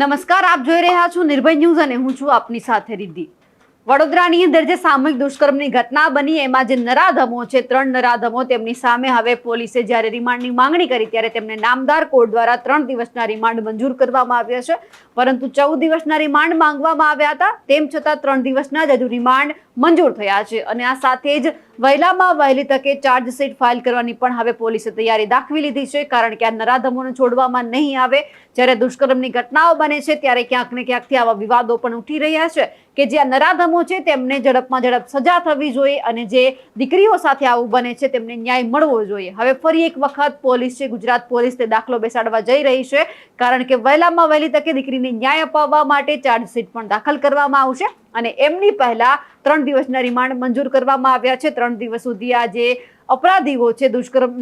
નમસ્કાર, આપ જોઈ રહ્યા છો નિર્ભય ન્યૂઝ અને હું છું આપની સાથે રિદ્ધિ. વડોદરાની અંદર જે સામૂહિક દુષ્કર્મની ઘટના બની, એમાં જે નરાધમો છે, ત્રણ નરાધમો તેમની સામે હવે પોલીસે જ્યારે રિમાન્ડની માંગણી કરી, ત્યારે તેમને નામદાર કોર્ટ દ્વારા ત્રણ દિવસના રિમાન્ડ મંજૂર કરવામાં આવ્યા છે. પરંતુ ચૌદ દિવસના રિમાન્ડ માંગવામાં આવ્યા હતા, તેમ છતાં ત્રણ દિવસના જ હજુ રિમાન્ડ મંજૂર થયા છે. અને આ સાથે જ વહેલામાં વહેલી તકે ચાર્જશીટ ફાઇલ કરવાની પણ હવે પોલીસે તૈયારી દાખવી લીધી છે, કારણ કે આ નરાધમોને છોડવામાં નહીં આવે. જ્યારે દુષ્કર્મની ઘટનાઓ બને છે, ત્યારે ક્યાંક ને ક્યાંકથી આવા વિવાદો પણ ઉઠી રહ્યા છે કે જે આ નરાધમો છે, તેમને ઝડપમાં ઝડપ સજા થવી જોઈએ અને જે દીકરીઓ સાથે આવું બને છે, તેમને ન્યાય મળવો જોઈએ. હવે ફરી એક વખત પોલીસ છે, ગુજરાત પોલીસ તે દાખલો બેસાડવા જઈ રહી છે, કારણ કે વહેલામાં વહેલી તકે દીકરીને ન્યાય અપાવવા માટે ચાર્જશીટ પણ દાખલ કરવામાં આવશે. અને એમની પહેલા ત્રણ દિવસના રિમાન્ડ મંજૂર કરવામાં આવ્યા છે. ત્રણ દિવસ સુધી આ જે અપરાધીઓ છે, દુષ્કર્મ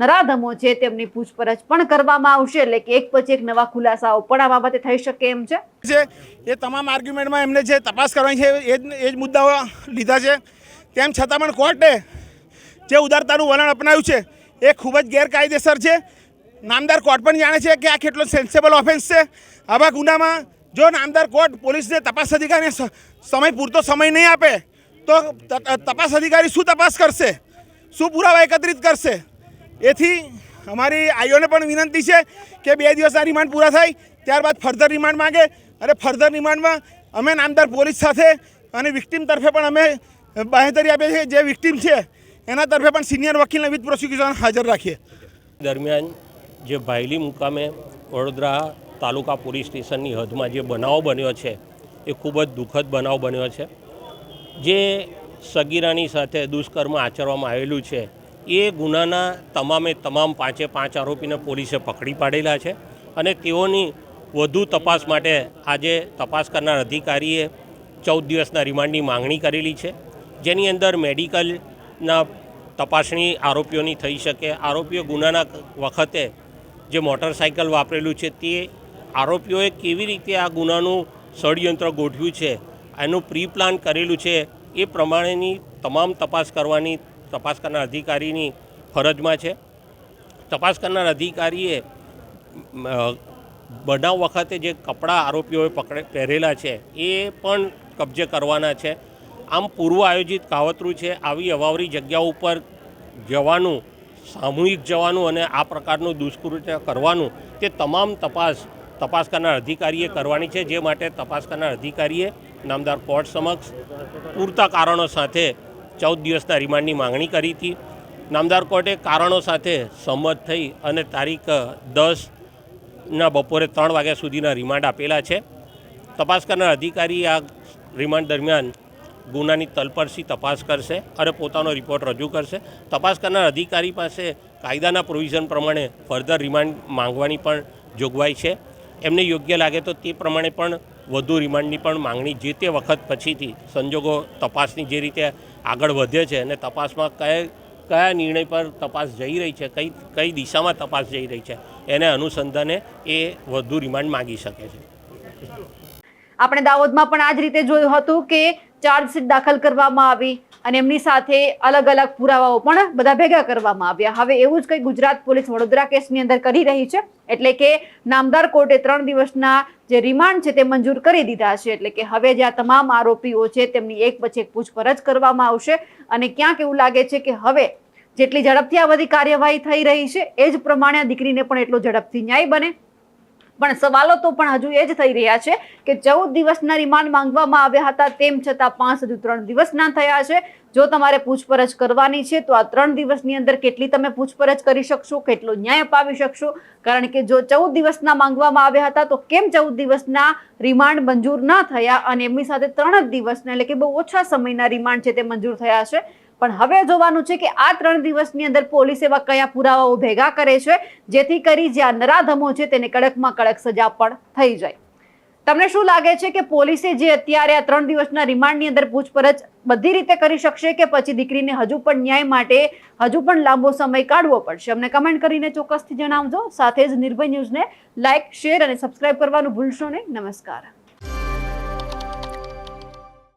નરાધમો છે, તેમની પૂછપરછ પણ કરવામાં આવશે. એટલે કે એક પછી એક નવા ખુલાસાઓ પણ આ બાબતે થઈ શકે એમ છે. એ તમામ આર્ગ્યુમેન્ટમાં એમને જે તપાસ કરવાની છે, એ જ એ જ મુદ્દાઓ લીધા છે. તેમ છતાં પણ કોર્ટે જે ઉદારતાનું વલણ અપનાવ્યું છે, એ ખૂબ જ ગેરકાયદેસર છે. નામદાર કોર્ટ પણ જાણે છે કે આ કેટલો સેન્સેબલ ઓફેન્સ છે. આવા ગુનામાં જો નામદાર કોર્ટ પોલીસને તપાસ અધિકારીને સમય પૂરતો સમય નહીં આપે, તો તપાસ અધિકારી શું તપાસ કરશે? શું પુરાવા એકત્રિત કરશે? એથી અમારી આઈઓને પણ વિનંતી છે કે બે દિવસના રિમાન્ડ પૂરા થાય, ત્યારબાદ ફર્ધર રિમાન્ડ માંગે અને ફર્ધર રિમાન્ડમાં અમે નામદાર પોલીસ સાથે અને વિક્ટીમ તરફે પણ અમે બાહેધરી આપીએ છીએ. જે વિક્ટીમ છે, એના તરફે પણ સિનિયર વકીલને વિથ પ્રોસિક્યુશન હાજર રાખીએ. દરમિયાન જે ભાયલી મુકામે વડોદરા તાલુકા પોલીસ સ્ટેશનની હદમાં જે બનાવ બન્યો છે, એ ખૂબ જ દુઃખદ બનાવ બન્યો છે. જે સગીરાની સાથે દુષ્કર્મ આચરવામાં આવેલું છે, એ ગુનાના તમામે તમામ પાંચે પાંચ આરોપીને પોલીસે પકડી પાડેલા છે અને તેઓની વધુ તપાસ માટે આજે તપાસ કરનાર અધિકારીએ ચૌદ દિવસના રિમાન્ડની માંગણી કરેલી છે. જેની અંદર મેડિકલના તપાસણી આરોપીઓની થઈ શકે. આરોપીઓ ગુનાના વખતે જે મોટરસાઇકલ વાપરેલું છે, તે આરોપીઓએ કેવી રીતે આ ગુનાનું ષડયંત્ર ગોઠવ્યું છે, એનું પ્રી પ્લાન કરેલું છે, એ પ્રમાણેની તમામ તપાસ કરવાની, તપાસ કરનાર અધિકારીની ફરજમાં છે. તપાસ કરનાર અધિકારીએ બનાવ વખતે જે કપડાં આરોપીઓએ પકડે, પહેરેલા છે, એ પણ કબજે કરવાના છે. આમ પૂર્વ આયોજિત કાવતરું છે, આવી અવાવરી જગ્યા ઉપર જવાનું, સામૂહિક જવાનું અને આ પ્રકારનું દુષ્કૃત્ય કરવાનું, તે તમામ તપાસ તપાસ કરનાર અધિકારીએ કરવાની છે, જે માટે તપાસ કરનાર અધિકારીએ નામદાર કોર્ટ સમક્ષ પૂરતા કારણો સાથે ચૌદ દિવસના રિમાન્ડની માંગણી કરી હતી. નામદાર કોર્ટે કારણો સાથે સંમત થઈ અને તારીખ દસના બપોરે ત્રણ વાગ્યા સુધીના રિમાન્ડ આપેલા છે. તપાસ કરનાર અધિકારી આ રિમાન્ડ દરમિયાન ગુનાની તલપરસી તપાસ કરશે અને પોતાનો રિપોર્ટ રજૂ કરશે. તપાસ કરનાર અધિકારી પાસે કાયદાના પ્રોવિઝન પ્રમાણે ફર્ધર રિમાન્ડ માંગવાની પણ જોગવાઈ છે. એમને યોગ્ય લાગે તો તે પ્રમાણે પણ વધુ રિમાન્ડની પણ માંગણી જે તે વખત પછીથી સંજોગો તપાસની જે રીતે આગળ વધે છે અને તપાસમાં કયા કયા નિર્ણય પર તપાસ જઈ રહી છે, કઈ કઈ દિશામાં તપાસ જઈ રહી છે, એને અનુસંધાને એ વધુ રિમાન્ડ માગી શકે છે. આપણે દાહોદમાં પણ આ જ રીતે જોયું હતું કે ચાર્જશીટ દાખલ કરવામાં આવી. અને એમની સાથે અલગ અલગ પુરાવાઓ પણ બધા ભેગા કરવામાં આવ્યા. હવે એવું જ કંઈ ગુજરાત પોલીસ વડોદરા કેસની અંદર કરી રહી છે. એટલે કે નામદાર કોર્ટે ત્રણ દિવસના જે રિમાન્ડ છે તે મંજૂર કરી દીધા છે. એટલે કે હવે જે આ તમામ આરોપીઓ છે તેમની એક પછી એક પૂછપરછ કરવામાં આવશે. અને ક્યાંક એવું લાગે છે કે હવે જેટલી ઝડપથી આ બધી કાર્યવાહી થઈ રહી છે, એ જ પ્રમાણે આ દીકરીને પણ એટલો ઝડપથી ન્યાય બને. પણ સવાલો તો પણ હજુ એ જ થઈ રહ્યા છે કે ચૌદ દિવસના રિમાન્ડ માંગવામાં આવ્યા હતા, તેમ છતાં પાંચ હજુ ત્રણ દિવસના થયા છે. જો તમારે પૂછપરછ કરવાની છે, તો આ ત્રણ દિવસની અંદર કેટલી તમે પૂછપરછ કરી શકશો, કેટલો ન્યાય અપાવી શકશો? કારણ કે જો ચૌદ દિવસના માંગવામાં આવ્યા હતા, તો કેમ ચૌદ દિવસના રિમાન્ડ મંજૂર ના થયા? અને એમની સાથે ત્રણ જ દિવસના, એટલે કે બહુ ઓછા સમયના રિમાન્ડ છે તે મંજૂર થયા છે. પણ હવે જોવાનું છે કે આ ત્રણ દિવસની અંદર પોલીસ એવા કયા પુરાવાઓ ભેગા કરે છે, જેથી કરી જે આ નરાધમો છે તેને કડકમાં કડક સજા પણ થઈ જાય. તમને શું લાગે છે કે પોલીસે જે અત્યારે આ ત્રણ દિવસના રિમાન્ડની અંદર પૂછપરછ બધી રીતે કરી શકશે કે પછી દીકરીને હજુ પણ ન્યાય માટે હજુ પણ લાંબો સમય કાઢવો પડશે? અમને કમેન્ટ કરીને ચોક્કસથી જણાવજો. સાથે જ નિર્ભય ન્યૂઝને લાઇક શેર અને સબસ્ક્રાઇબ કરવાનું ભૂલશો નહીં. નમસ્કાર.